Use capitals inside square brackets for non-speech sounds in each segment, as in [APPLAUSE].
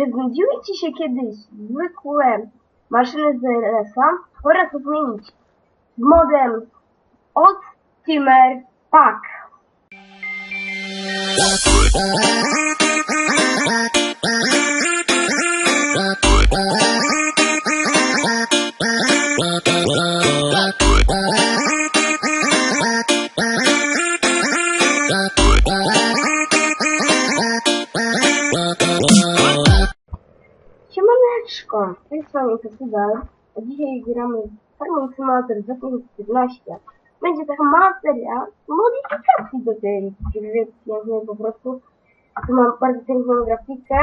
Czy znudziły Ci się kiedyś zwykłe maszyny z LS-a? Pora to zmienić. Modem Optimer Pack. Strony Festiwal, a dzisiaj gramy w Farming Simulator 2014. Będzie taka mała seria modyfikacji do tej gry, ja po prostu. Tu mam bardzo piękną grafikę.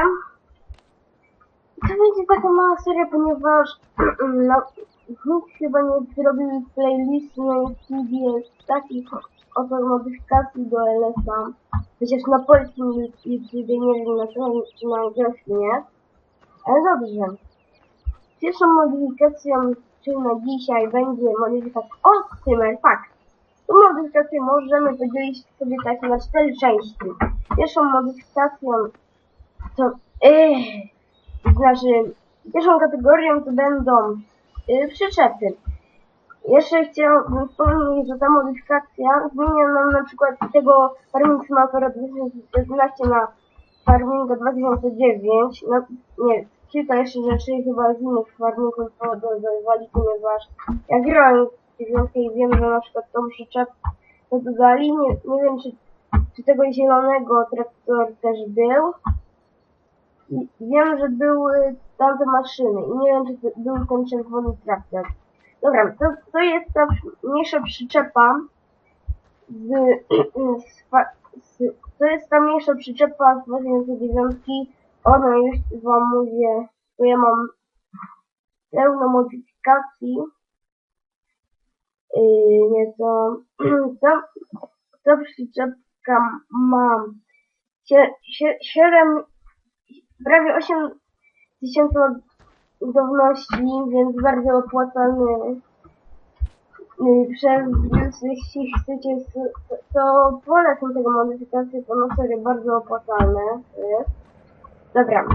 I to będzie taka mała seria, ponieważ [CLEARS THROAT] no, nikt chyba nie zrobił playlisty na YouTube takich oto modyfikacji do LS-a. Chociaż na polskim YouTube nie wiem, na na angielskim jest. Ale dobrze. Pierwszą modyfikacją, czyli na dzisiaj, będzie modyfikacja Optimer Pack. Tą modyfikację możemy podzielić sobie tak na cztery części. Pierwszą modyfikacją to... Yy, znaczy, pierwszą kategorią to będą yy, przyczepy. Jeszcze chciałbym wspomnieć, że ta modyfikacja zmienia nam na przykład tego Farming Simulatora 2014 na Farminga 2009. No, nie, kilka jeszcze rzeczy chyba z innych farmingów dodawali, ponieważ ja grałem w dziewiątkę i wiem, że na przykład tą przyczepę dodali. Nie, nie wiem, czy, czy tego zielonego traktor też był. Wiem, że były tamte maszyny i nie wiem, czy to był ten czerwony traktor. Dobra, to, to jest ta mniejsza przyczepa z, [CLEARS THROAT] z, z, to jest ta mniejsza przyczepa z 2009. Ona już wam mówię, bo ja mam pełno modyfikacji. Yy, nieco. Ta, ta przyczepka ma sie, sie, 7, prawie 8 tysięcy ładowności, więc bardzo opłacalny yy, przewóz. Jeśli chcecie, to, polecam tego modyfikację, to na serio bardzo opłacalne jest. Dobra,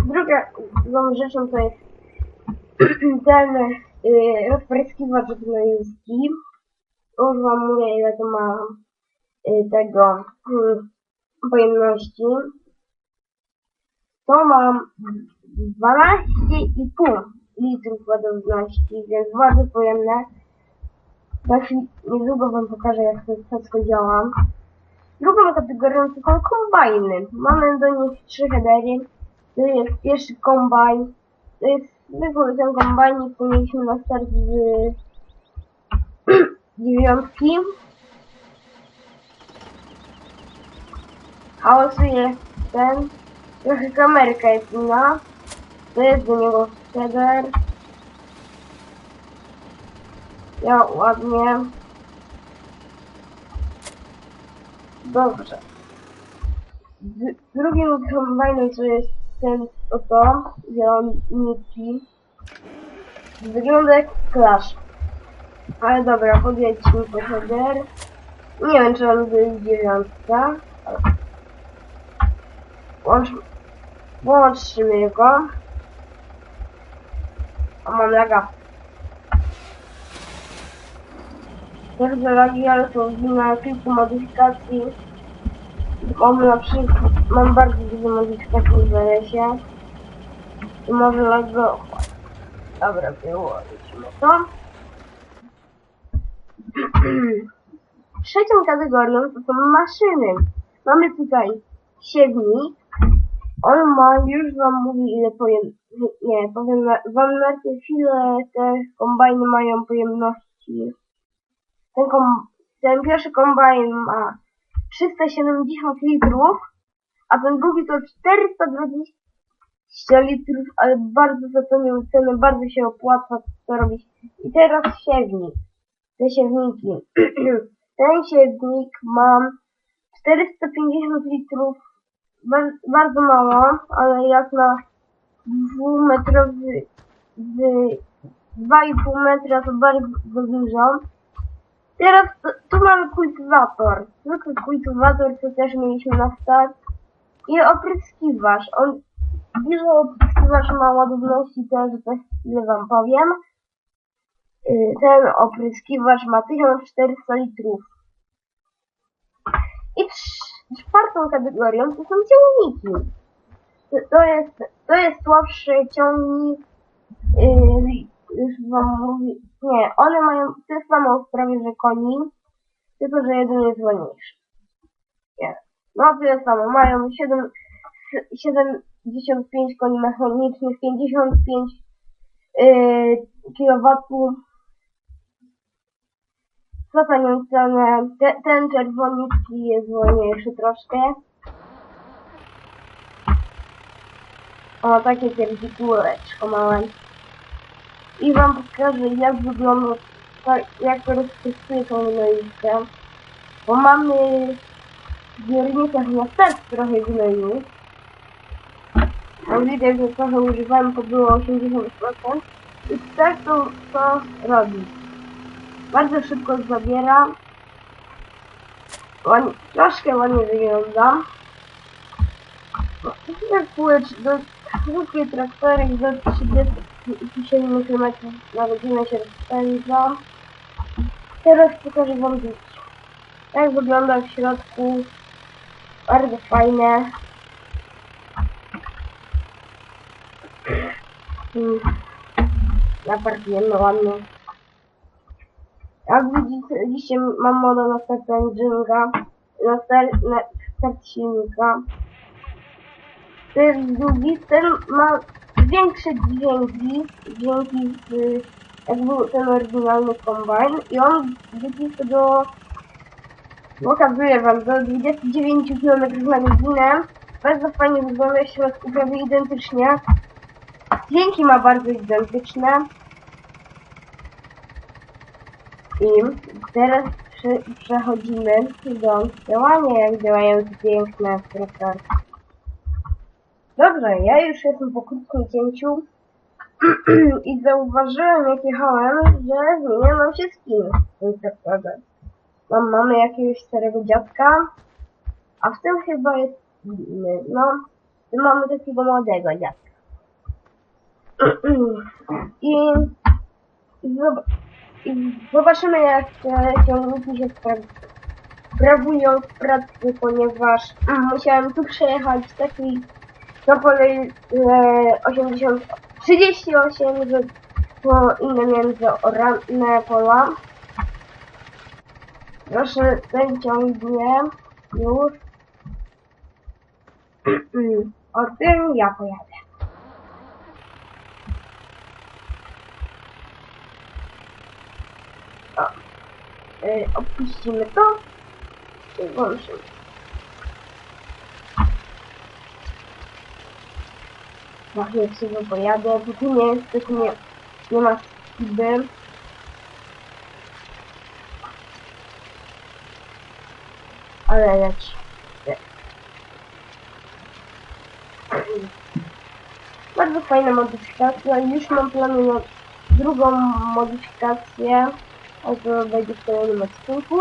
drugą rzeczą to jest [CLEARS THROAT] ten yy, rozpryskiwacz gnojówki. Już wam mówię ile to ma yy, tego yy, pojemności. To mam 12,5 litrów ładowności, więc bardzo pojemne. Za chwil- niedługo wam pokażę jak to wszystko działa. Drugą kategorią są kombajny. Mamy do nich trzy headery. To jest pierwszy kombajn. To jest zwykły ten kombajnik, który mieliśmy na start z dziewiątki. Hałasuje ten. Trochę kamerka jest inna. To jest do niego header. Ja ładnie. Dobrze. Z drugim kombajnem to jest ten oto, zieloniki. Wygląda jak Clash. Ale dobra, podjedźmy po header. Nie wiem, czy on jest dziewiątka. Włącz... Włączmy go. A mam laga. Bardzo lagi, ale to wina kilku modyfikacji. Mam na przykład, mam bardzo dużo modyfikacji w lesie. I może lagować. Dobra, wyłączmy to. [CLEARS THROAT] Trzecią kategorią to są maszyny. Mamy tutaj siewnik. On ma, już wam mówi ile pojem... Nie, powiem na- wam najpierw ile te kombajny mają pojemności. Ten, kom... ten pierwszy kombajn ma 370 litrów, a ten drugi to 420 litrów, ale bardzo za nie cenę, bardzo się opłaca to robić. I teraz siewnik. Te siewniki. [CLEARS THROAT] ten siewnik ma 450 litrów, bar bardzo mało, ale jak na dwumetrowy, z 2,5 metra to bardzo dużo. Teraz tu, mamy kultywator. Zwykły kultywator, co też mieliśmy na start. I opryskiwacz. On dużo opryskiwacz ma ładowności też za chwilę wam powiem. Y, Ten opryskiwacz ma 1400 litrów. I czwartą kategorią to są ciągniki. To, jest, to jest słabszy ciągnik, yy, już wam nie, one mają tyle samo prawie, że koni, tylko że jeden jest wolniejszy. Nie. No tyle samo, mają 7, 75 koni mechanicznych, 55 yy, kW. Za tanią cenę, Te, ten czerwoniutki jest wolniejszy troszkę. O, takie pierdźkółeczko małe. I wam pokażę jak wygląda, tak, jak to rozprostuje tą gnoiwkę. Bo mamy w zbiornikach na start trochę gnoi. No widać, że trochę używałem, to było 80%. I tak to, to robi. Bardzo szybko zabiera. Ładnie, troszkę ładnie wygląda. Jak płeć do zwykły traktorek do 37 km na godzinę się rozpędza. Teraz pokażę wam dzieci. Jak wygląda w środku. Bardzo fajne. Mm. Naparkujemy ładnie. Jak widzicie, dzisiaj mam modę na start engine, na start, na start silnika. To jest długi, ten ma większe dźwięki, dźwięki z, jak był ten oryginalny kombajn i on wyciska do, pokazuję wam, do 29 km na godzinę. Bardzo fajnie wygląda w środku, prawie identycznie. Dźwięki ma bardzo identyczne. I teraz prze, przechodzimy do działania, jak działają piękne traktory. Dobrze, ja już jestem po krótkim cięciu [CLEARS THROAT] i zauważyłem jak jechałem, że zmienia się skin w tym traktorze. Tam mamy jakiegoś starego dziadka, a w tym chyba jest inny. No, mamy takiego młodego dziadka. I, [CLEARS THROAT] i, zob i zobaczymy jak te ciągniki się spra- sprawują w pracy, ponieważ [CLEARS THROAT] musiałem tu przejechać takiej na pole e, 80, 38, że to inne międzyorane pola. Proszę, ten ciągnie już. [CLEARS THROAT] o tym ja pojadę. O, e, opuścimy to i włączymy. Chwilę sobie pojadę, tu nie jest, tu nie, nie ma skiby. Ale leci. Bardzo fajna modyfikacja. Już mam plany na drugą modyfikację. A to będzie w kolejnym odcinku.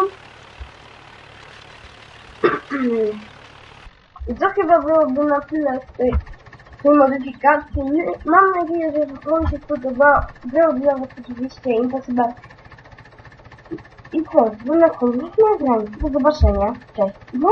[CLEARS THROAT] I to chyba byłoby na tyle z tej tej modyfikacji. Mam nadzieję, że Wam się spodobało. Było dla Was oczywiście Impossible. I co? Do następnych nagrań. Do zobaczenia. Cześć. Na.